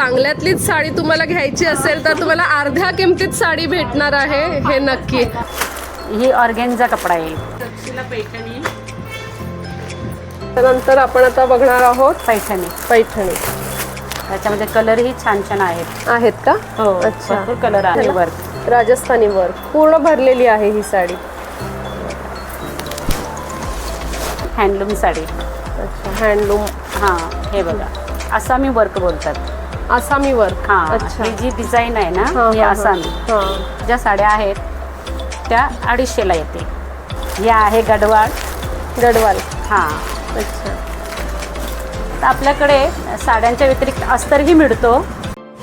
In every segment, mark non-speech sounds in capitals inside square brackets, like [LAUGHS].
चांगल्यातलीच साडी तुम्हाला घ्यायची असेल तर तुम्हाला अर्ध्या किमतीत साडी भेटणार आहे हे नक्की. ही ऑर्गेनचा कपडा येईल त्यानंतर आपण आता बघणार आहोत पैठणी. पैठणी. त्याच्यामध्ये कलरही छान छान आहेत. आहेत का? हो अच्छा. भरपूर कलर आहे. वर्क. राजस्थानी वर पूर्ण भरलेली आहे ही साडी. हँडलूम साडी. अच्छा हँडलूम हां हे बघा. आसामी वर्क बोलतात. आसामी वर्क हां अच्छा. ही जी डिझाईन आहे ना हां, ही हां, आसामी. हां. ज्या साड्या आहेत त्या अडीचशेला येते या आहे गडवाळ गडवाल. हां. अच्छा. तर आपल्याकडे साड्यांच्या व्यतिरिक्त अस्तरही मिळतो.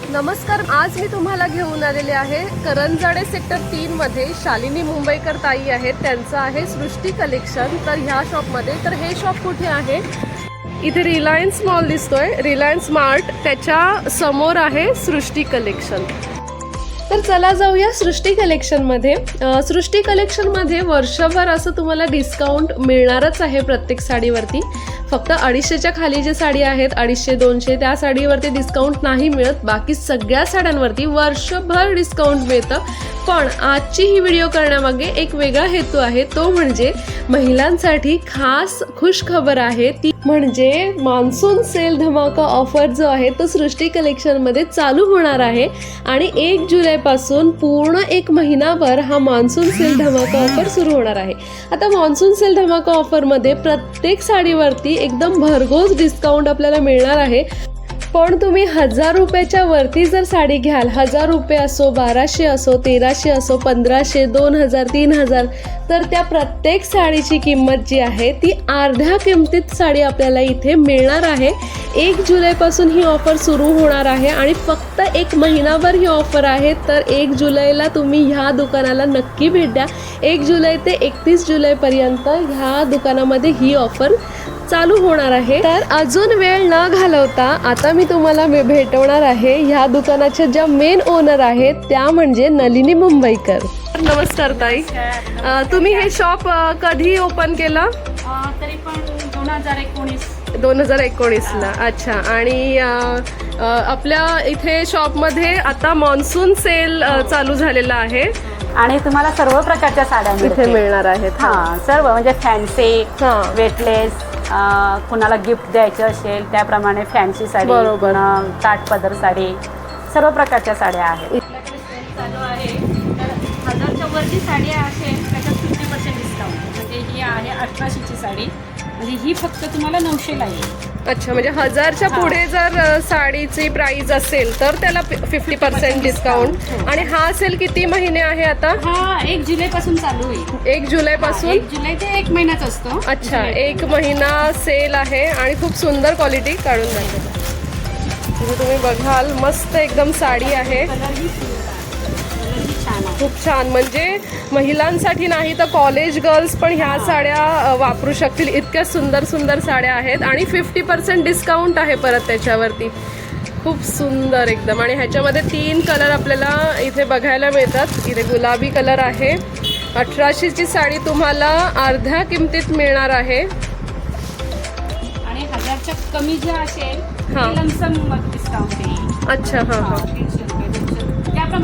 नमस्कार आज मी तुम्हाला घेऊन आलेले आहे करंजाडे सेक्टर तीन मध्ये शालिनी मुंबईकर ताई आहेत. त्यांचं आहे सृष्टी कलेक्शन तर ह्या शॉपमध्ये तर हे शॉप कुठे आहे? इथे रिलायन्स मॉल दिसतोय. रिलायन्स मार्ट त्याच्यासमोर आहे सृष्टी कलेक्शन तर चला जाऊया सृष्टी कलेक्शनमध्ये सृष्टी कलेक्शनमध्ये वर्षभर असं तुम्हाला डिस्काउंट मिळणारच आहे प्रत्येक साडीवरती. फक्त अडीचशेच्या खाली जे साडी आहेत अडीचशे दोनशे त्या साडीवरती डिस्काउंट नाही मिळत. बाकी सगळ्या साड्यांवरती वर्षभर डिस्काउंट मिळतं. पण आजची ही व्हिडिओ करण्यामागे एक वेगळा हेतू आहे. तो म्हणजे महिलांसाठी खास खुश खबर आहे. ती म्हणजे मान्सून सेल धमाका ऑफर जो आहे तो सृष्टी कलेक्शनमध्ये चालू होणार आहे. आणि एक जुलै जुलैपासून पूर्ण एक महिनाभर हा मान्सून सेल धमाका ऑफर सुरू होणार आहे. आता मान्सून सेल धमाका ऑफरमध्ये प्रत्येक साडीवरती एकदम भरघोस डिस्काउंट आपल्याला मिळणार आहे. पण तुम्ही हजार रुपयाच्या वरती जर साडी घ्याल हजार रुपये असो बाराशे असो तेराशे असो पंधराशे दोन हजार तीन हजार तर त्या प्रत्येक साडीची किंमत जी आहे ती अर्ध्या किमतीत साडी आपल्याला इथे मिळणार आहे. एक जुलैपासून ही ऑफर सुरू होणार आहे आणि फक्त एक महिनाभर ही ऑफर आहे तर एक जुलैला तुम्ही ह्या दुकानाला नक्की भेट द्या. एक जुलै ते एकतीस जुलैपर्यंत ह्या दुकानामध्ये ही ऑफर चालू होणार आहे. तर अजून वेळ न घालवता आता मी तुम्हाला भेटवणार आहे ह्या दुकानाच्या ज्या मेन ओनर आहेत त्या म्हणजे नलिनी मुंबईकर. नमस्कार ताई. तुम्ही हे शॉप कधी ओपन केलं? तरी पण दोन हजार एकोणीस. दोन हजार एकोणीसला. अच्छा. आणि आपल्या इथे शॉपमध्ये आता मान्सून सेल चालू झालेला आहे. आणि तुम्हाला सर्व प्रकारच्या साड्या इथे मिळणार आहेत. हा सर्व म्हणजे फॅन्सी. वेटलेस कुणाला गिफ्ट द्यायचं असेल त्याप्रमाणे फॅन्सी साडी बरोबर. काठ पदर साडी सर्व प्रकारच्या साड्या आहेत. आपल्याकडे सेल चालू आहे. तर हजारच्या वरची साडी असेल त्याच्यात फिफ्टी पर्सेंट डिस्काउंट म्हणजे ही आहे अठराशेची साडी. म्हणजे ही फक्त तुम्हाला नऊशेला येईल. अच्छा म्हणजे हजारच्या. पुढे जर साडीची प्राइस असेल तर त्याला फिफ्टी पर्सेंट डिस्काउंट. आणि हा सेल किती महिने आहे आता? हा एक जुलैपासून चालू होईल एक जुलै पासून एक जुलै ते एक महिन्याचा असतो. अच्छा एक महिना सेल आहे आणि खूप सुंदर क्वालिटी काढून दाखवतो. म्हणजे तुम्ही बघाल मस्त एकदम साडी आहे. खूप छान. म्हणजे महिलांसाठी नाही तर कॉलेज गर्ल्स पण ह्या साड्या वापरू शकतील. इतक्या सुंदर सुंदर साड्या आहेत आणि फिफ्टी पर्सेंट डिस्काउंट आहे परत त्याच्यावरती. खूप सुंदर एकदम. आणि ह्याच्यामध्ये तीन कलर आपल्याला इथे बघायला मिळतात. इथे गुलाबी कलर आहे. अठराशेची साडी तुम्हाला अर्ध्या किमतीत मिळणार आहे. आणि हजारच्या कमी जे असेल हा. अच्छा हां हा,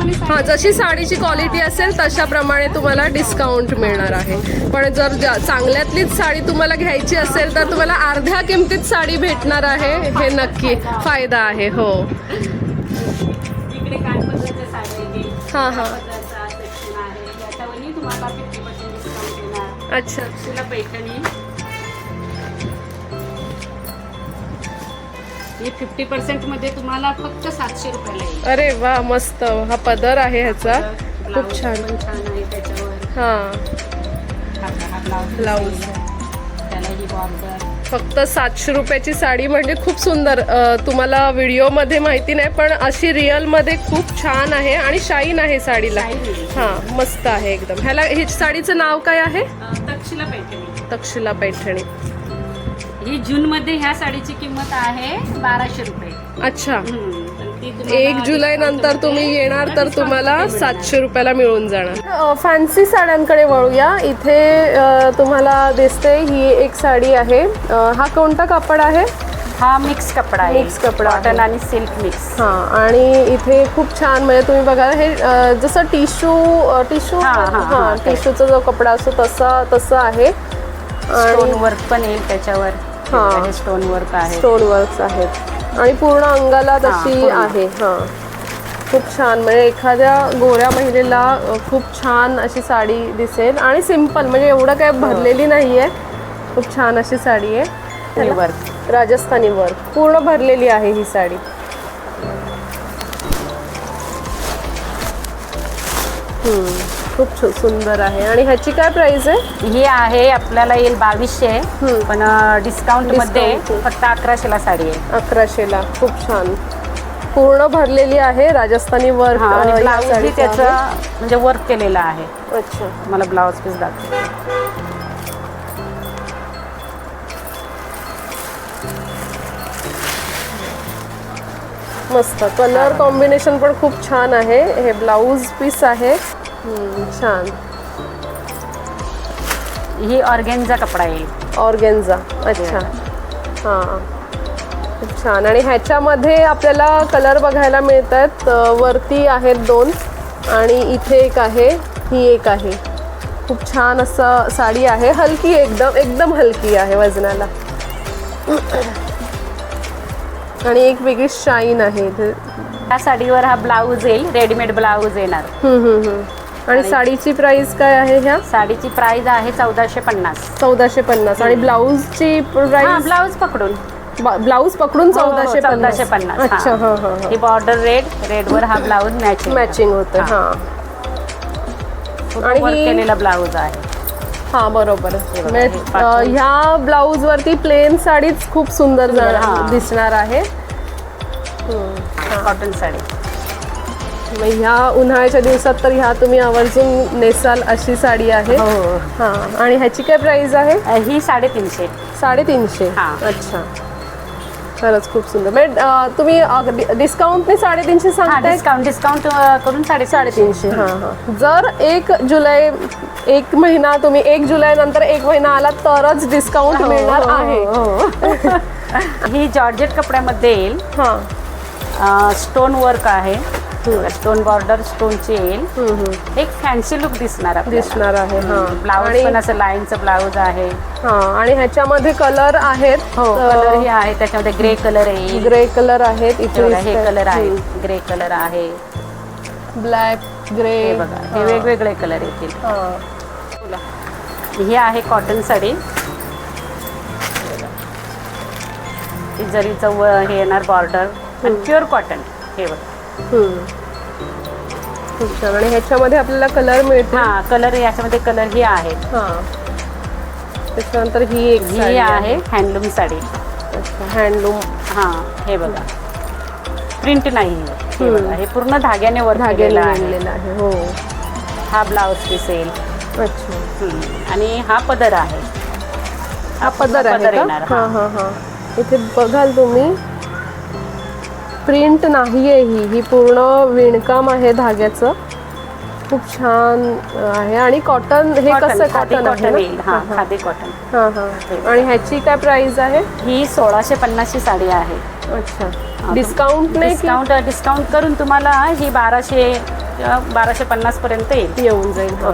हां साडी- जशी साडीची क्वालिटी असेल तशाप्रमाणे तुम्हाला डिस्काउंट मिळणार आहे. पण जर जा- चांगल्यातलीच साडी तुम्हाला घ्यायची असेल तर तुम्हाला अर्ध्या किमतीत साडी भेटणार आहे. हे नक्की फायदा आहे हो. हां हां. कानपत्राचा ही फिफ्टी पर्सेंटमध्ये तुम्हाला फक्त सातशे रुपयाला येईल अरे वा मस्त. हा पदर आहे ह्याचा. खूप छान. पण छान आहे त्याच्यावर. हां. हा हा ब्लाऊज ब्लाऊज. त्याला ही बॉर्डर. फक्त सातशे रुपयाची साडी म्हणजे खूप सुंदर. अ, तुम्हाला व्हिडिओमध्ये माहिती नाही पण अशी रिअलमध्ये खूप छान आहे आणि शाईन आहे साडीला. Shine आहे. हां मस्त आहे एकदम. ह्याला ही साडीचं नाव काय आहे? तक्षशिला पैठणी. तक्षशिला पैठणी. ही जून मध्ये ह्या साडीची किंमत आहे बाराशे रुपये. अच्छा. हम्म, पण ती तुम्हाला एक जुलै नंतर तुम्ही येणार तर तुम्हाला सातशे रुपयाला मिळून जाणार. फॅन्सी साड्यांकडे वळूया. इथे अ, तुम्हाला दिसते ही एक साडी आहे. अ, हा कोणता कापड आहे? हा मिक्स कपडा आहे. Mix कपडा आहे. कॉटन आणि सिल्क मिक्स हां आणि इथे खूप छान म्हणजे तुम्ही बघा हे अ, जसं टिश्यू टिश्यू हां, हां, हां हां, टिश्यूचा जो कपडा असतो तसा तसं आहे. स्टोन आणि वर्क पण येईल त्याच्यावर. हा. स्टोन वर्क आहे. स्टोन वर्क्स आहेत. आणि पूर्ण अंगाला तशी पूर्ण. आहे. हां. खूप छान. म्हणजे एखाद्या गोऱ्या महिलेला अ, खूप छान अशी साडी दिसेल. आणि सिंपल म्हणजे एवढं काय भरलेली नाही आहे खूप छान अशी साडी आहे. हे वर्क राजस्थानी वर्क पूर्ण भरलेली आहे ही साडी. हम्म, खूप सुंदर आहे. आणि ह्याची काय प्राइस आहे? ही आहे आपल्याला येईल बावीसशे. पण डिस्काउंटमध्ये. फक्त अकराशेला साडी आहे. अकराशेला. खूप छान. पूर्ण भरलेली आहे राजस्थानी वर्क हा आणि त्याचं. म्हणजे वर्क केलेलं आहे. अच्छा. मला ब्लाऊज पीस दाखवते. मस्त. कलर कॉम्बिनेशन पण खूप छान आहे. हे ब्लाऊज पीस आहे. छान. ही ऑर्गेनचा कपडा येईल. ऑर्गेन्झा अच्छा. हां. खूप छान. आणि ह्याच्यामध्ये आपल्याला कलर बघायला मिळत आहेत वरती आहेत दोन आणि इथे एक आहे ही एक आहे. खूप छान असं साडी आहे. हलकी एकदम एकदम हलकी आहे वजनाला. आणि एक वेगळी शाईन आहे इथे. त्या साडीवर हा ब्लाऊज येईल. रेडीमेड ब्लाऊज येणार. हम्म, हम्म, हम्म. आणि साडीची प्राइस काय आहे ह्या? साडीची प्राइस आहे चौदाशे पन्नास. चौदाशे पन्नास. आणि ब्लाऊजची हा प्राइस ब्लाऊज पकडून. ब्लाऊज पकडून हो, हो, चौदाशे पन्नास. चौदाशे पन्नास अच्छा हा. बॉर्डर रेड रेडवर हा ब्लाऊज मॅचिंग मॅचिंग होतं हा. आणि केलेला ब्लाऊज आहे. हां बरोबर. ह्या ब्लाऊज वरती प्लेन साडीच खूप सुंदर. दिसणार आहे. कॉटन साडी. मग ह्या उन्हाळ्याच्या दिवसात तर ह्या तुम्ही आवर्जून नेसाल अशी साडी आहे. हो. हां आणि ह्याची काय प्राइस आहे? ही साडेतीनशे. साडेतीनशे. हां. अच्छा. खरंच खूप सुंदर. म्हणजे अं, तुम्ही अगदी डिस्काउंटने साडेतीनशे हा सांगताय? डिस्काउंट डिस्काउंट करून साडे साडेतीनशे हां हां. जर एक जुलै एक महिना तुम्ही एक जुलै नंतर एक महिना आला तरच डिस्काउंट हो, मिळणार आहे. [LAUGHS] ही. जॉर्जेट कपड्यामध्ये येईल. हां. स्टोन वर्क आहे. स्टोन बॉर्डर स्टोनची येईल. एक फॅन्सी लुक दिसणार. दिसणार आहे ब्लाऊज पण असं लाईनचं ब्लाऊज आहे. हां आणि ह्याच्यामध्ये कलर आहेत हो कलर ही आहे त्याच्यामध्ये ग्रे कलर येईल ग्रे कलर आहेत हे हे कलर आहे ग्रे कलर आहे. ब्लॅक ग्रे हे बघा हे वेगवेगळे कलर येतील हां. ही. आहे कॉटन साडी. जरीचं हे येणार बॉर्डर प्युअर कॉटन हे बघा. खूप छान. आणि ह्याच्यामध्ये आपल्याला कलर मिळते? हा कलर याच्यामध्ये कलर ही आहे. हां. त्याच्यानंतर ही एक ही साडी आहे हँडलूम साडी. अच्छा हँडलूम हा हे बघा. प्रिंट नाही हे बघा हे पूर्ण धाग्याने वर धाग्याने आहे. विणलेला आहे हो. हा ब्लाऊज पीस येईल अच्छा. हम्म. आणि हा पदर आहे. हा पदर आहे का? येणार हां. हा. हां हां. इथे बघाल तुम्ही. प्रिंट नाही आहे ही. ही पूर्ण विणकाम आहे धाग्याचं. खूप छान आहे. आणि कॉटन हे कसं कॉटन हा खादी कॉटन हां हां. आणि ह्याची काय प्राइस आहे? ही सोळाशे पन्नासची साडी आहे. अच्छा. डिस्काउंट डिस्काउंट डिस्काउंट करून तुम्हाला ही बाराशे बाराशे पन्नास पर्यंत येईल. येऊन जाईल हां.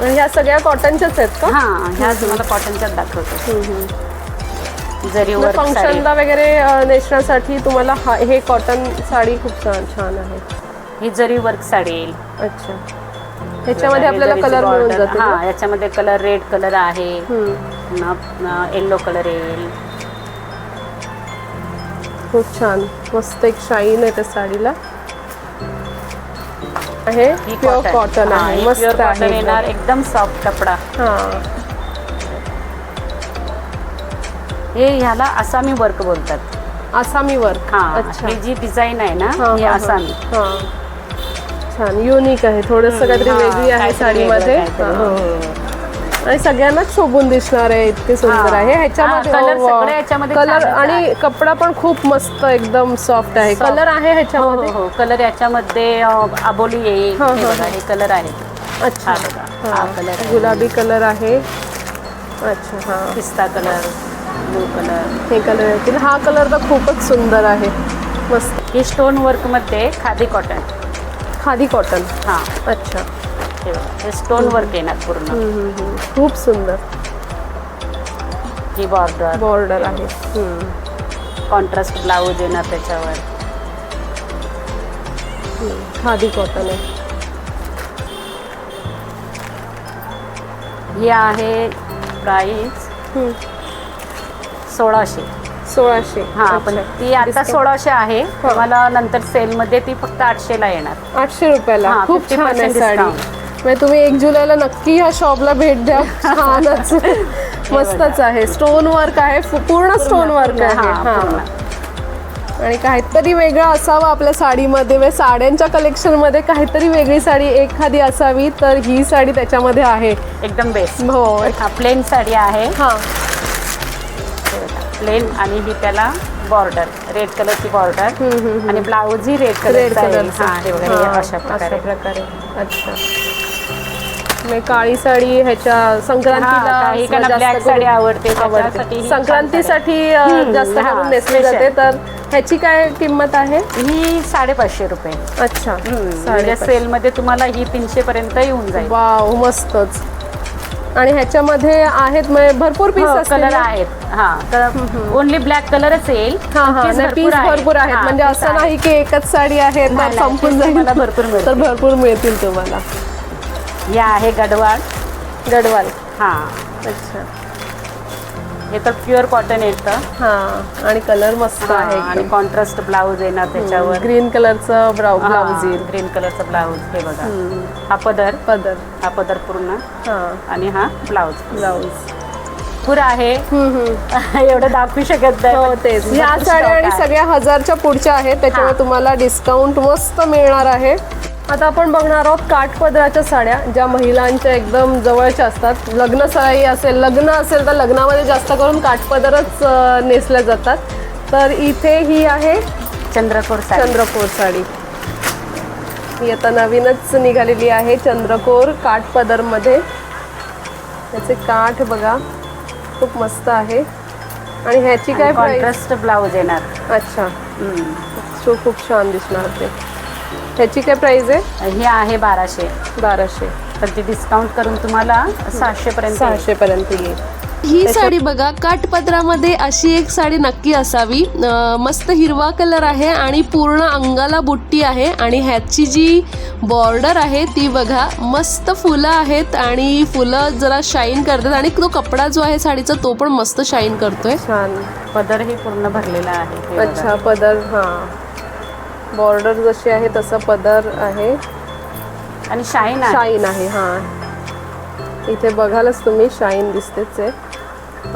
ह्या सगळ्या कॉटनच्याच आहेत का? हा ह्या तुम्हाला कॉटनच्याच दाखवतो. जरी फंक्शनला वगैरे नेसण्यासाठी तुम्हाला हा हे कॉटन साडी खूप छान आहे. ही जरी वर्क साडी येईल. अच्छा. ह्याच्यामध्ये आपल्याला कलर मिळून. जाते हा याच्यामध्ये कलर रेड कलर आहे. येल्लो कलर येईल. खूप छान. मस्त एक शाईन आहे त्या साडीला. आहे? ही प्युअर कॉटन आहे. मस्त आहे. येणार. एकदम सॉफ्ट कपडा. हा. हे ह्याला आसामी वर्क बोलतात. आसामी वर्क हा अच्छा. ही जी डिझाईन आहे ना हा. आसामी. छान युनिक आहे. थोडस काहीतरी वेगळी आहे साडीमध्ये. आणि सगळ्यांनाच शोभून दिसणार आहे इतके सुंदर. आहे. ह्याच्यामध्ये कलर आणि कपडा पण खूप मस्त एकदम सॉफ्ट आहे. कलर आहे ह्याच्यामध्ये? कलर याच्यामध्ये आबोली येईल हा, हे हा, बघा हा. हे कलर आहेत अच्छा. आहे. गुलाबी कलर आहे. अच्छा हा. पिस्ता कलर कलर हे कलर येतील हा कलर तर खूपच सुंदर आहे. मस्त. ही स्टोन वर्कमध्ये खादी कॉटन खादी कॉटन हां. अच्छा. हे बघा हे स्टोन वर्क येणार पूर्ण. हम्म, हम्म, हम्म. खूप सुंदर. ही बॉर्डर बॉर्डर आहे. हम्म. कॉन्ट्रास्ट ब्लाऊज येणार त्याच्यावर. खादी कॉटन आहे. ही आहे प्राईस हम्म. सोळाशे. सोळाशे. हां पण. ती आता. सोळाशे आहे. तुम्हाला नंतर सेलमध्ये ती फक्त आठशेला येणार. आठशे रुपयाला. हां, खूप छान आहे 50% साडी म्हणजे तुम्ही एक जुलैला नक्की ह्या शॉपला भेट द्या. [LAUGHS] छानच. [LAUGHS] मस्तच आहे. स्टोन वर्क आहे. पूर्ण स्टोन वर्क आहे. हां, हां. आणि काहीतरी वेगळं असावं आपल्या साडीमध्ये. म्हणजे साड्यांच्या कलेक्शनमध्ये काहीतरी वेगळी साडी एखादी असावी तर ही साडी त्याच्यामध्ये आहे. एकदम बेस्ट हो. हा प्लेन साडी आहे. हां. प्लेन आणि ही त्याला बॉर्डर रेड कलरची बॉर्डर. आणि ब्लाऊज ही रेड रेड कलर कलरचं हे अशा प्रकारे. प्रकारे. अच्छा. म्हणजे काळी साडी ह्याच्या संक्रांतीला हां, काही काहींना जास्त black करून साडी आवडते, त्याच्यासाठी आवडते ही संक्रांतीसाठी अ, हम्म, जास्त हां, करून नेसली special. जाते. तर ह्याची काय किंमत आहे? ही साडेपाचशे रुपये. अच्छा. म्हणजे. सेलमध्ये तुम्हाला ही तीनशे पर्यंत येऊन जाईल. वाव मस्तच. आणि ह्याच्यामध्ये आहेत म्हणजे भरपूर पीस कलर आहेत. हा तर ओनली ब्लॅक कलरच येईल. हा हा Piece नाही, पीस भरपूर आहेत. हा, म्हणजे piece असं. नाही की एकच साडी आहे तर नाही, नाही, संपून piece जाईल तुम्हाला भरपूर मिळतील. तर भरपूर मिळतील तुम्हाला. या आहे गडवाळ गडवाल. हा. अच्छा. हे तर प्युअर कॉटन येतं हा आणि कलर मस्त आहे आणि कॉन्ट्रास्ट ब्लाऊज येणार त्याच्यावर. ग्रीन कलरचं ब्राऊ ब्लाऊज येईल ग्रीन कलरचा ब्लाऊज हे बघा. हा पदर. पदर. हा पदर पूर्ण. हा. आणि हा ब्लाऊज ब्लाऊज पुरा आहे. [LAUGHS] एवढं दाखवू शकत नाही. हो पण तेच ह्या भरपूर साड्या stock आणि आहे. सगळ्या हजारच्या पुढच्या आहेत त्याच्यामुळे. तुम्हाला डिस्काउंट मस्त मिळणार आहे. आता आपण बघणार आहोत काठपदराच्या साड्या ज्या महिलांच्या एकदम जवळच्या असतात. लग्न सराई असेल लग्न असेल तर लग्नामध्ये जास्त करून काठपदरच नेसल्या जातात. तर इथे ही आहे चंद्रकोर साडी. चंद्रकोर साडी. ही आता नवीनच निघालेली आहे चंद्रकोर काठपदरमध्ये. त्याचे काठ बघा खूप मस्त आहे. आणि ह्याची काय कॉन्ट्रास्ट ब्लाऊज येणार. अच्छा. खूप छान दिसणार ते ह्याची काय प्राइस आहे? हे आहे बाराशे. बाराशे. तर ती डिस्काउंट करून तुम्हाला सहाशे पर्यंत येईल. सहाशे पर्यंत येईल. ही साडी बघा काठपदरामध्ये अशी एक साडी नक्की असावी. मस्त हिरवा कलर आहे आणि पूर्ण अंगाला बुट्टी आहे आणि ह्याची जी बॉर्डर आहे ती बघा मस्त फुलं आहेत आणि फुलं जरा शाईन करतात आणि तो कपडा जो आहे साडीचा तो पण मस्त शाईन करतोय. छान. पदर हे पूर्ण भरलेला आहे. हे बघा. अच्छा पदर हां. बॉर्डर जशी आहे तसं पदर आहे. आणि शाईन आहे. शाईन आहे हां. इथे बघालच तुम्ही शाईन दिसतेच आहे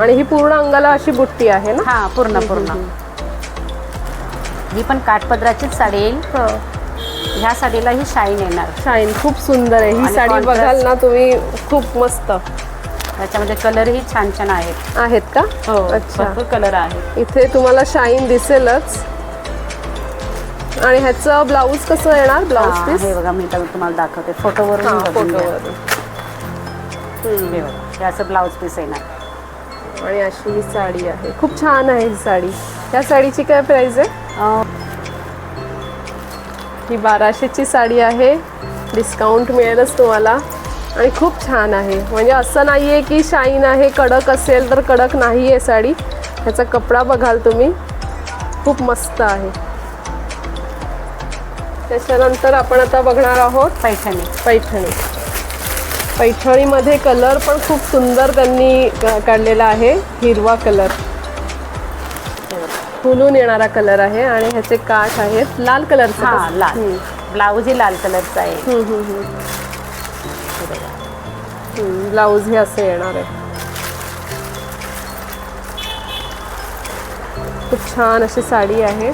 आणि ही पूर्ण अंगाला अशी बुट्टी आहे ना? हा पूर्ण पूर्ण. ही पण काठपदराचीच साडी येईल. ह्या साडीला ही शाईन येणार. शाईन खूप सुंदर आहे. ही आणि साडी contrast. बघाल ना तुम्ही खूप मस्त. त्याच्यामध्ये कलरही छान छान आहेत. आहेत का? हो अच्छा. भरपूर कलर आहे इथे तुम्हाला शाईन दिसेलच. आणि ह्याचं ब्लाऊज कसं येणार? ब्लाऊज हा, पीस हे बघा मी तर तुम्हाला दाखवते. फोटोवरून हा बघून घ्या. फोटोवर हे बघा हे असं ब्लाऊज पीस येणार. आणि अशी ही साडी आहे. खूप छान आहे ही साडी. या साडीची काय प्राइस आहे? अं, ही बाराशेची साडी आहे. डिस्काउंट मिळेलच तुम्हाला. आणि खूप छान आहे. म्हणजे असं नाही आहे की शाईन आहे कडक असेल तर कडक नाही आहे साडी. ह्याचा कपडा बघाल तुम्ही. खूप मस्त आहे. त्याच्यानंतर आपण आता बघणार आहोत पैठणी. पैठणी. पैठणीमध्ये कलर पण खूप सुंदर त्यांनी काढलेला आहे. हिरवा कलर. फुलून येणारा कलर आहे आणि ह्याचे काठ आहेत. लाल कलरचे हा? लाल. हम्म. ब्लाऊज ही लाल कलरचा आहे. ब्लाऊज हे असं येणार आहे. खूप छान अशी साडी आहे.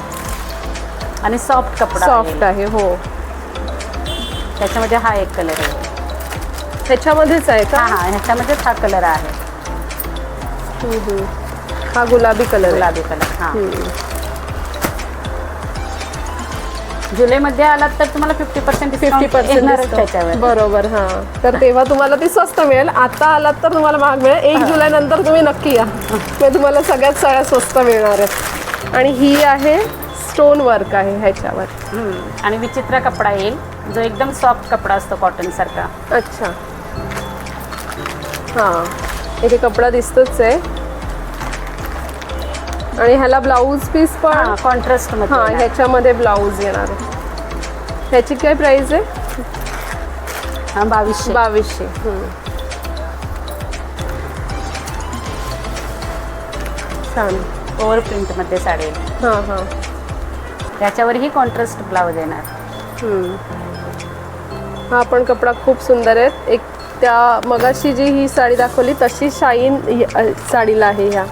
आणि सॉफ्ट कपडा सॉफ्ट आहे. आहे हो. त्याच्यामध्ये हा एक कलर आहे. ह्याच्यामध्येच आहे का? हा ह्याच्यामध्येच हा कलर आहे. हम्म, हम्म. हा गुलाबी कलर आहे. गुलाबी कलर हा. हम्म. जुलैमध्ये आलात तर तुम्हाला फिफ्टी पर्सेंट फिफ्टी त्याच्यावर. पर्सेंट बरोबर हा. तर तेव्हा तुम्हाला ती स्वस्त मिळेल. आता आलात तर तुम्हाला महाग मिळेल. एक जुलै नंतर तुम्ही नक्की या. तुम्हाला सगळ्यात सगळ्यात स्वस्त मिळणार आहेत. आणि ही आहे स्टोन वर्क आहे ह्याच्यावर. हम्म. आणि विचित्र कपडा येईल. जो एकदम सॉफ्ट कपडा असतो कॉटन सारखा. अच्छा. हां. इथे कपडा दिसतोच आहे. आणि ह्याला ब्लाऊज पीस पण? कॉन्ट्रास्ट हां मध्ये ह्याच्यामध्ये ब्लाऊज येणार आहे. ह्याची काय प्राइस आहे? हा बावीसशे. बावीसशे. हम्म. छान. ओव्हर प्रिंटमध्ये साडी येईल हां हां. त्याच्यावरही कॉन्ट्रास्ट ब्लाऊज येणार. हा पण कपडा खूप सुंदर आहे एक त्या मगाशी जी ही साडी दाखवली तशी शाईन साडीला आहे ह्या.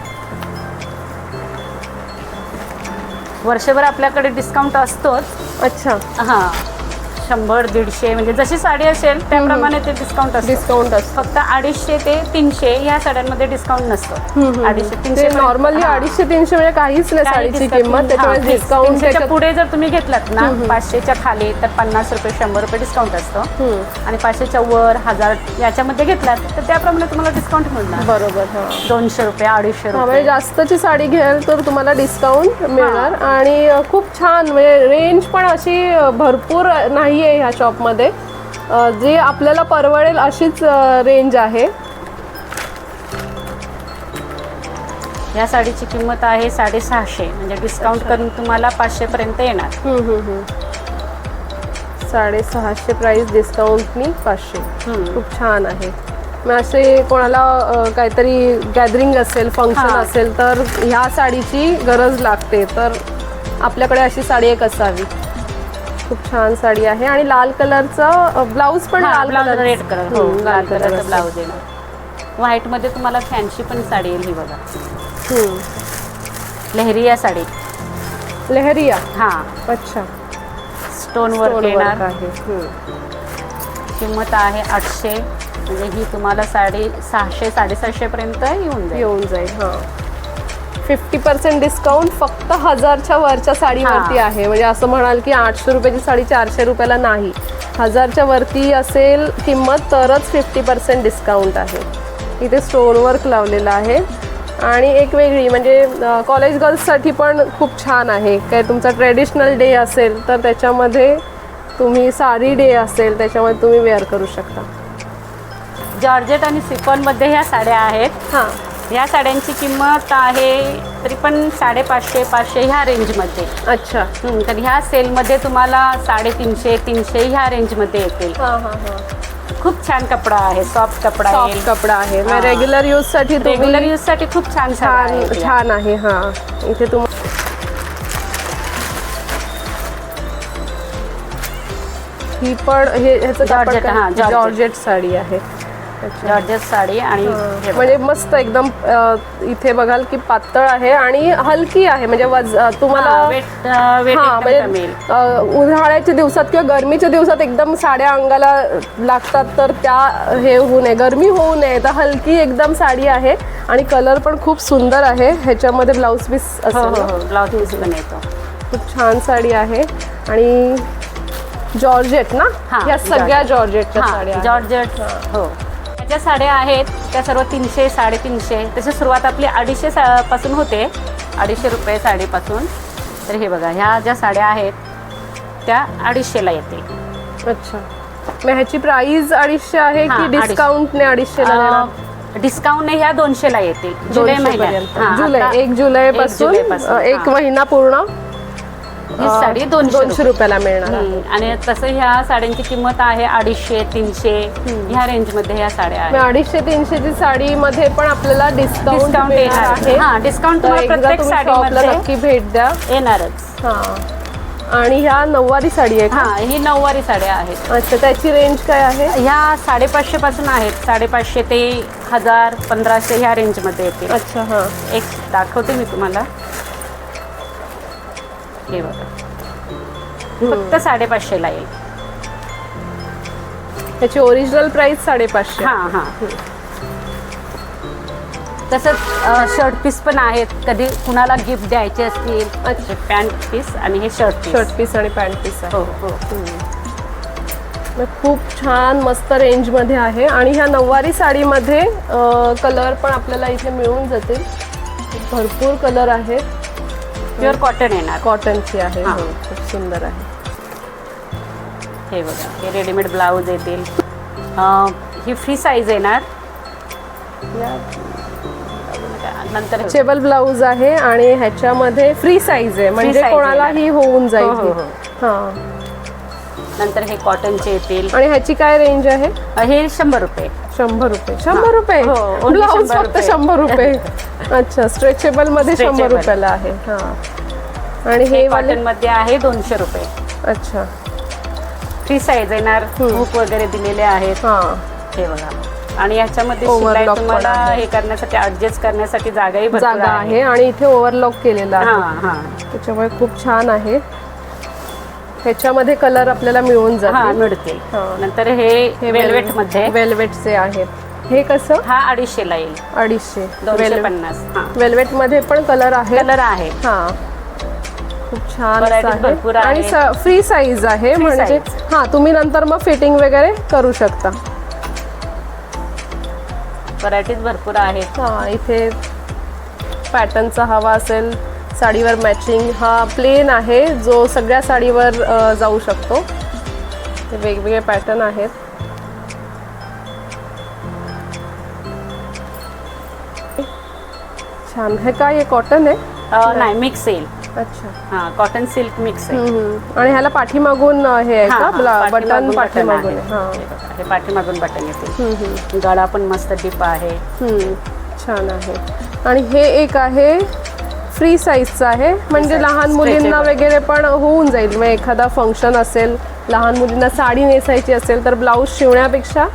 वर्षभर आपल्याकडे डिस्काउंट असतोच. अच्छा. हा. शंभर दीडशे म्हणजे जशी साडी असेल त्याप्रमाणे ते डिस्काउंट असतं. डिस्काउंट असतो. फक्त अडीचशे ते तीनशे या साड्यांमध्ये डिस्काउंट नसतं. अडीचशे तीनशे नॉर्मली अडीचशे तीनशे म्हणजे काहीच नाही साडीची किंमत. त्याच्यामुळे. डिस्काउंट पुढे जर तुम्ही घेतलात ना पाचशेच्या खाली तर पन्नास रुपये शंभर रुपये डिस्काउंट असतो. आणि पाचशेच्या वर हजार याच्यामध्ये घेतलात तर त्याप्रमाणे तुम्हाला डिस्काउंट मिळणार. बरोबर दोनशे रुपये अडीचशे म्हणजे रुपये. जास्तची साडी घ्याल तर तुम्हाला डिस्काउंट मिळणार. आणि खूप छान म्हणजे रेंज पण अशी भरपूर नाही आहे ह्या शॉपमध्ये जे आपल्याला परवडेल अशीच रेंज आहे. या साडीची किंमत आहे साडेसहाशे. म्हणजे डिस्काउंट करून तुम्हाला पाचशे पर्यंत येणार. साडेसहाशे प्राईस डिस्काउंटनी पाचशे. खूप छान आहे. मग असे कोणाला काहीतरी गॅदरिंग असेल फंक्शन. असेल तर ह्या साडीची गरज लागते. तर आपल्याकडे अशी साडी एक असावी. खूप छान साडी आहे. आणि लाल कलरचं ब्लाऊज पण लाल कलर रेड कलर. हो लाल कलरचा ब्लाऊज येणार. व्हाईटमध्ये तुम्हाला फॅन्सी पण साडी येईल ही बघा. लहरिया साडी. लेहरिया हा. अच्छा. स्टोन वर्क work येणार. आहे. किंमत आहे आठशे. म्हणजे ही तुम्हाला साडी सहाशे साडेसहाशे पर्यंत येऊन जाईल. येऊन जाईल हां. फिफ्टी पर्सेंट डिस्काउंट फक्त हजारच्या वरच्या साडीवरती. आहे. म्हणजे असं म्हणाल की आठशे रुपयाची साडी चारशे रुपयाला नाही. हजारच्या वरती असेल किंमत तरच फिफ्टी पर्सेंट डिस्काउंट आहे. इथे स्टोन वर्क लावलेलं आहे. आणि एक वेगळी म्हणजे कॉलेज गर्ल्ससाठी पण खूप छान आहे. काय तुमचा ट्रेडिशनल डे असेल तर त्याच्यामध्ये तुम्ही साडी डे असेल त्याच्यामध्ये तुम्ही वेअर करू शकता. जॉर्जेट आणि सिफॉनमध्ये ह्या साड्या आहेत. हां. या साड्यांची किंमत आहे तरी पण साडेपाचशे पाचशे ह्या रेंजमध्ये अच्छा हं, तर ह्या सेलमध्ये तुम्हाला साडेतीनशे तीनशे ह्या रेंजमध्ये येतील हां हां हां खूप छान कपडा आहे सॉफ्ट कपडा सॉफ्ट येईल कपडा आहे हां. रेग्युलर यूजसाठी रेग्युलर तुम्ही यूजसाठी खूप छान साड्या छान आहेत या. छान आहे हा इथे तुम ही पण हे ह्याचं कापड Georgette, काय? हां, Georgette. जॉर्जेट साडी आहे. जॉर्जेट साडी आणि हे. बघा. म्हणजे मस्त एकदम अ, इथे बघाल की पातळ आहे आणि हलकी आहे. म्हणजे वज अ, तुम्हाला वेट अं, वेट हा एकदम कमी म्हणजे येईल. अ, उन्हाळ्याच्या दिवसात किंवा गरमीच्या दिवसात एकदम साड्या अंगाला लागतात तर त्या हे होऊ नये. गरमी होऊ नये. तर हलकी एकदम साडी आहे आणि कलर पण खूप सुंदर आहे. ह्याच्यामध्ये ब्लाऊज पीस हो हो ना? हो ब्लाउज पीस पण येतो. खूप छान साडी आहे. आणि जॉर्जेट ना? हा, या सगळ्या जॉर्जेटच्या हा साड्या आहेत. जॉर्जेट हो. ज्या साड्या आहेत त्या सर्व तीनशे साडेतीनशे. तशी सुरुवात आपली अडीचशे सा- पासून होते. अडीचशे रुपये साडीपासून. तर हे बघा ह्या ज्या साड्या आहेत त्या अडीचशेला येते. अच्छा. मग ह्याची प्राइस अडीचशे आहे हा, की अडीचशे. डिस्काउंटने अडीचशेला देणार? डिस्काउंट ह्या दोनशेला येते जुलै 200 महिन्यात. पर्यंत. हा, जुलै आता एक जुलै पासून जुलैपासून, एक हा. महिना पूर्ण. ही साडी दोनशे दोनशे रुपये. रुपयाला मिळणार आहे. हम्म, आणि तसं ह्या साड्यांची किंमत आहे अडीचशे तीनशे ह्या रेंजमध्ये ह्या साड्या मग आहेत अडीचशे तीनशेची साडीमध्ये पण आपल्याला डिस्काउंट मिळणार येणार. आहे. हा डिस्काउंट तर तुम्हाला एकदा प्रत्येक तुम्ही शॉपला साडीमध्ये नक्की भेट द्या. येणारच. हा. आणि ह्या नऊवारी साडी आहे का? हा ही नऊवारी साड्या आहेत. अच्छा त्याची रेंज काय आहे? ह्या साडेपाचशे पासून आहेत. साडेपाचशे ते हजार पंधराशे ह्या रेंजमध्ये येतील. अच्छा हा. एक दाखवते मी तुम्हाला. हे बघा. फक्त साडेपाचशेला येईल. त्याची ओरिजिनल प्राइस साडेपाचशे. हा हा. तसंच शर्ट पीस पण आहेत. कधी कुणाला गिफ्ट द्यायचे असतील अच्छा. पॅन्ट पीस आणि हे शर्ट पीस शर्ट पीस आणि पॅन्ट पीस आहे. हो हो. खूप छान मस्त रेंजमध्ये आहे. आणि ह्या नऊवारी साडीमध्ये कलर पण आपल्याला इथे मिळून जातील. भरपूर कलर आहेत. प्युअर कॉटन येणार कॉटनची आहे हा. हो, खूप सुंदर आहे. हे बघा हे रेडीमेड ब्लाऊज येतील. अं, ही फ्री साईज येणार. या- नंतर चेबल ब्लाऊज आहे आणि ह्याच्यामध्ये फ्री साईज आहे. म्हणजे size कोणालाही होऊन जाईल हो, हो, ही. हा. नंतर हे कॉटनचे येतील. आणि ह्याची काय रेंज आहे? अं, हे शंभर रुपये. शंभर रुपये. शंभर रुपये? हो, only ब्लाऊज 100 फक्त रुपये. शंभर रुपये. [LAUGHS] अच्छा स्ट्रेचेबलमध्ये शंभर Stretchable. रुपयाला आहे. हा. आणि हे हे वाले कॉटनमध्ये आहे दोनशे रुपये. अच्छा. फ्री साईज येणार हम्म. हुक वगैरे दिलेले आहेत. हा. हे बघा. आणि याच्यामध्ये Overlock शिलाई पण तुम्हाला आहे. हे करण्यासाठी ऍडजस्ट करण्यासाठी जागाही भरपूर जागा आहे. आणि इथे ओव्हरलॉक केलेला हा आहे. हा त्याच्यामुळे खूप छान आहे. ह्याच्यामध्ये कलर आपल्याला मिळून हा जातील मिळतील. हा. नंतर हे वेल्वेटमध्ये. वेल्वेटचे आहेत. हे कसं? हा अडीचशेला येईल. अडीचशे. दोनशे पन्नास. हा. वेल्वेटमध्ये पण कलर आहे? कलर आहे. हा. खूप छान असं भरपूर आहे. आणि फ्री साईज आहे Free म्हणजे. हा तुम्ही नंतर मग फिटिंग वगैरे करू शकता. व्हरायटीज भरपूर आहेत. हा इथे पॅटर्नचा हवा असेल साडीवर मॅचिंग हा प्लेन आहे जो सगळ्या साडीवर अ, जाऊ शकतो. ते वेगवेगळे पॅटर्न आहेत. छान हे काय आहे कॉटन आहे? अं, नाही मिक्स येईल अच्छा. हा कॉटन सिल्क मिक्स आहे. हम्म, हम्म. आणि ह्याला पाठीमागून हे आहे हा, का? हा, ब्ला- बटन पाठीमागून पाठीमागून आहे. आहे हा. हे बघा, हे पाठीमागून बटन हम्म, हम्म. गळा पण मस्त टिप आहे. हम्म, छान आहे. आणि हे एक आहे फ्री साईजचं आहे. म्हणजे size, लहान मुलींना stretchable. वगैरे पण होऊन जाईल. मग एखादा फंक्शन असेल लहान मुलींना साडी नेसायची असेल तर ब्लाऊज शिवण्यापेक्षा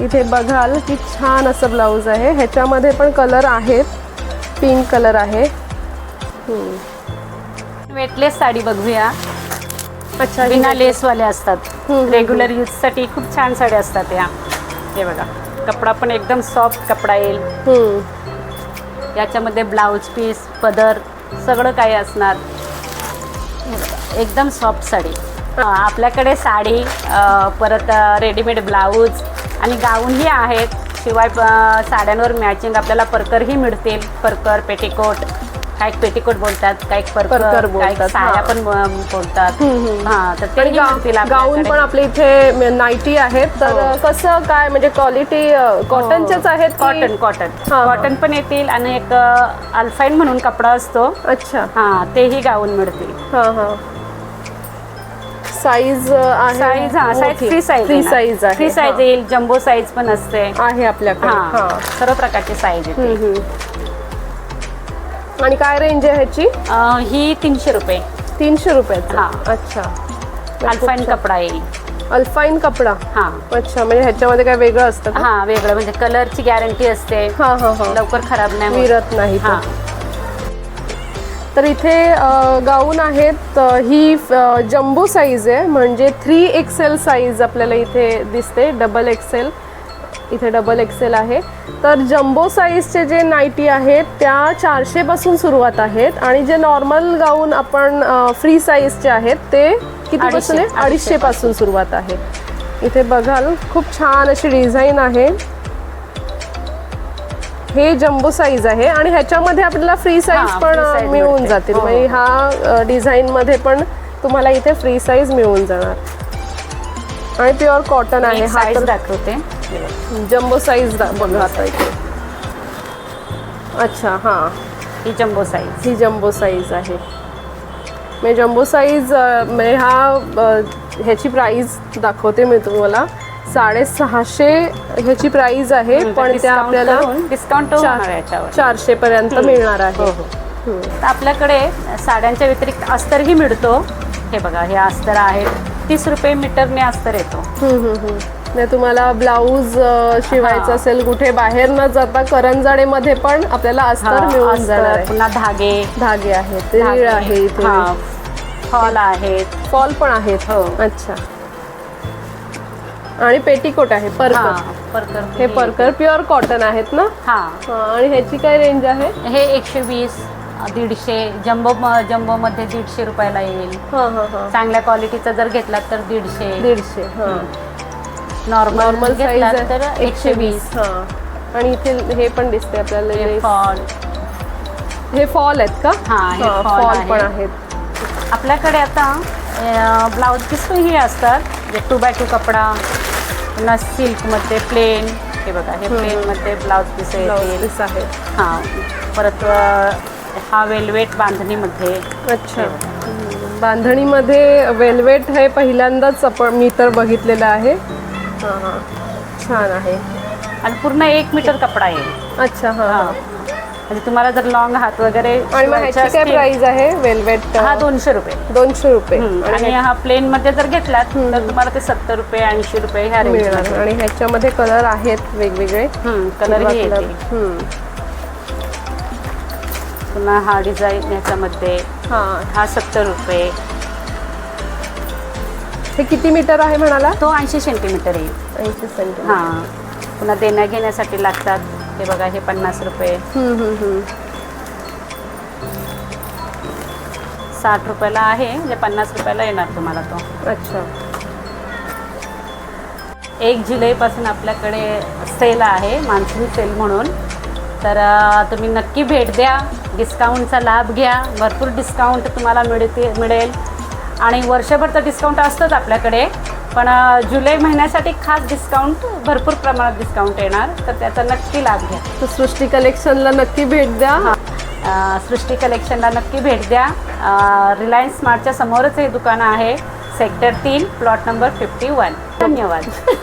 इथे बघाल की छान असं ब्लाऊज आहे. ह्याच्यामध्ये पण कलर आहेत. पिंक कलर आहे. वेटलेस साडी बघूया. अच्छा बिना लेसवाल्या असतात. रेग्युलर यूजसाठी खूप छान साड्या असतात या. हे बघा. कपडा पण एकदम सॉफ्ट कपडा येईल. याच्यामध्ये ब्लाऊज पीस पदर सगळं काही असणार. एकदम सॉफ्ट साडी. आपल्याकडे साडी परत रेडीमेड ब्लाऊज आणि गाऊनही आहेत. शिवाय साड्यांवर मॅचिंग आपल्याला परकरही मिळतील परकर पेटिकोट काही पेटिकोट बोलतात काही परकर बोलतात, साड्या हा. पण बोलतात. हा तर गा- गाऊन. पण आपल्या इथे नाईटी आहेत तर हो. कसं काय म्हणजे क्वालिटी कॉटनचेच आहेत की- कॉटन कॉटन हा, हा. कॉटन पण येतील आणि एक अल्फाईन म्हणून कपडा असतो अच्छा हा तेही गाऊन मिळतील हा हा साईज आहे साईज हा size free size free size आहे. Free size. येईल जम्बो साईज पण असते. आहे आपल्याकडे. हा सर्व प्रकारची साईज येते. आणि काय रेंज आहे ह्याची? अं, ही तीनशे रुपये. तीनशे रुपयाचं. हा. अच्छा. अल्फाईन कपडा येईल. अल्फाईन कपडा? हा. अच्छा म्हणजे ह्याच्यामध्ये काय वेगळं असतं का? हा वेगळं. म्हणजे कलरची गॅरंटी असते. हा हा हा. लवकर खराब नाही होत. विरत नाही तो. हा तर इथे गाऊन आहेत ही जम्बो साईज आहे म्हणजे थ्री एक्सेल साईज आपल्याला इथे दिसते डबल एक्सेल इथे डबल एक्सेल आहे. तर जम्बो साईजचे जे नाईटी आहेत त्या चारशेपासून सुरुवात आहेत. आणि जे नॉर्मल गाऊन आपण फ्री साईजचे आहेत ते कितीपासून आहे? अडीचशे- अडीचशेपासून सुरुवात आहे. इथे बघाल खूप छान अशी डिझाईन आहे. हे जम्बो साईज आहे आणि ह्याच्यामध्ये आपल्याला फ्री साईज पण मिळून. जातील. हो, म्हणजे हो. हा डिझाईन मध्ये पण तुम्हाला इथे फ्री साईज मिळून जाणार. आणि प्युअर कॉटन आहे. हा दाखवते. जम्बो साईज बघा आता इथे. अच्छा हा. ही जम्बो साईज ही जम्बो साईज आहे. म्हणजे जम्बो साईज म्हणजे हा ह्याची प्राईस दाखवते मी तुम्हाला. साडेसहाशे ह्याची प्राईस आहे पण त्या आपल्याला डिस्काउंट याच्यावर. चारशे पर्यंत मिळणार आहे. हो हो. तर आपल्याकडे साड्यांच्या व्यतिरिक्त अस्तरही मिळतो. हे बघा हे अस्तर आहेत. तीस रुपये मीटरने अस्तर येतो. म्हणजे तुम्हाला ब्लाऊज शिवायचं. असेल कुठे बाहेर न जाता करंजाडेमध्ये पण आपल्याला अस्तर मिळून जाणार आहे. पुन्हा धागे. धागे आहेत आहे फॉल आहेत. फॉल पण आहेत. हो. अच्छा. आणि पेटीकोट आहे परकर. परकर. हे परकर प्युअर कॉटन आहेत ना? हा. हा, आणि ह्याची काय रेंज आहे? हे एकशे वीस दीडशे जम्बो जम्बोमध्ये दीडशे रुपयाला येईल. हा हा हा. चांगल्या क्वालिटीचा जर घेतला तर दीडशे. दीडशे हा. नॉर्मल नॉर्मल घेतला तर एकशे वीस. हा. आणि इथे हे पण दिसते आपल्याला हे lace. फॉल हे फॉल आहेत का? हा, हे fall फॉल आहे. पण आहेत. आपल्याकडे आता ब्लाऊज पीस ही असतात जे टू बाय टू कपडा. पुन्हा सिल्कमध्ये प्लेन हे बघा हे प्लेनमध्ये ब्लाऊज पीस ब्लाउज पीस आहेत हां. परत हा वेलवेट बांधणीमध्ये. अच्छा. बांधणीमध्ये वेल्वेट हे पहिल्यांदाच आपण मी तर बघितलेलं आहे. हा हा. छान आहे. आणि पूर्ण एक मीटर कपडा येईल अच्छा हा. म्हणजे तुम्हाला जर लॉंग हात वगैरे आणि मग शिवायचे ह्याची काय असतील, प्राइस आहे? वेल्वेट हा दोनशे रुपये. दोनशे रुपये. आणि हा प्लेन मध्ये जर घेतलात तर तुम्हाला ते सत्तर रुपये ऐंशी रुपये ह्या रेंज मिळणार. आणि ह्याच्यामध्ये कलर आहेत वेगवेगळे. कलर. पुन्हा हा डिझाईन ह्याच्यामध्ये. हा. हा सत्तर रुपये. हे किती मीटर आहे म्हणाला? तो ऐंशी सेंटीमीटर येईल. ऐंशी सेंटीमीटर हां. पुन्हा देण्या घेण्यासाठी लागतात हे बघा हे पन्नास रुपये. हम्म, हम्म, हम्म. साठ रुपयाला आहे म्हणजे पन्नास रुपयाला येणार तुम्हाला तो. अच्छा. एक जुलैपासून आपल्याकडे सेल आहे मान्सून सेल म्हणून. तर अ, तुम्ही नक्की भेट द्या डिस्काउंटचा लाभ घ्या भरपूर डिस्काउंट तुम्हाला मिळते मिळेल. आणि वर्षभर तर डिस्काउंट असतंच आपल्याकडे. पण जुलै महिन्यासाठी खास डिस्काउंट भरपूर प्रमाणात डिस्काउंट येणार. तर त्याचा नक्की लाभ घ्या. तर सृष्टी कलेक्शनला नक्की भेट द्या. सृष्टी कलेक्शनला नक्की भेट द्या. रिलायन्स स्मार्टच्या समोरच हे दुकान आहे. सेक्टर तीन प्लॉट नंबर फिफ्टी वन धन्यवाद. [LAUGHS]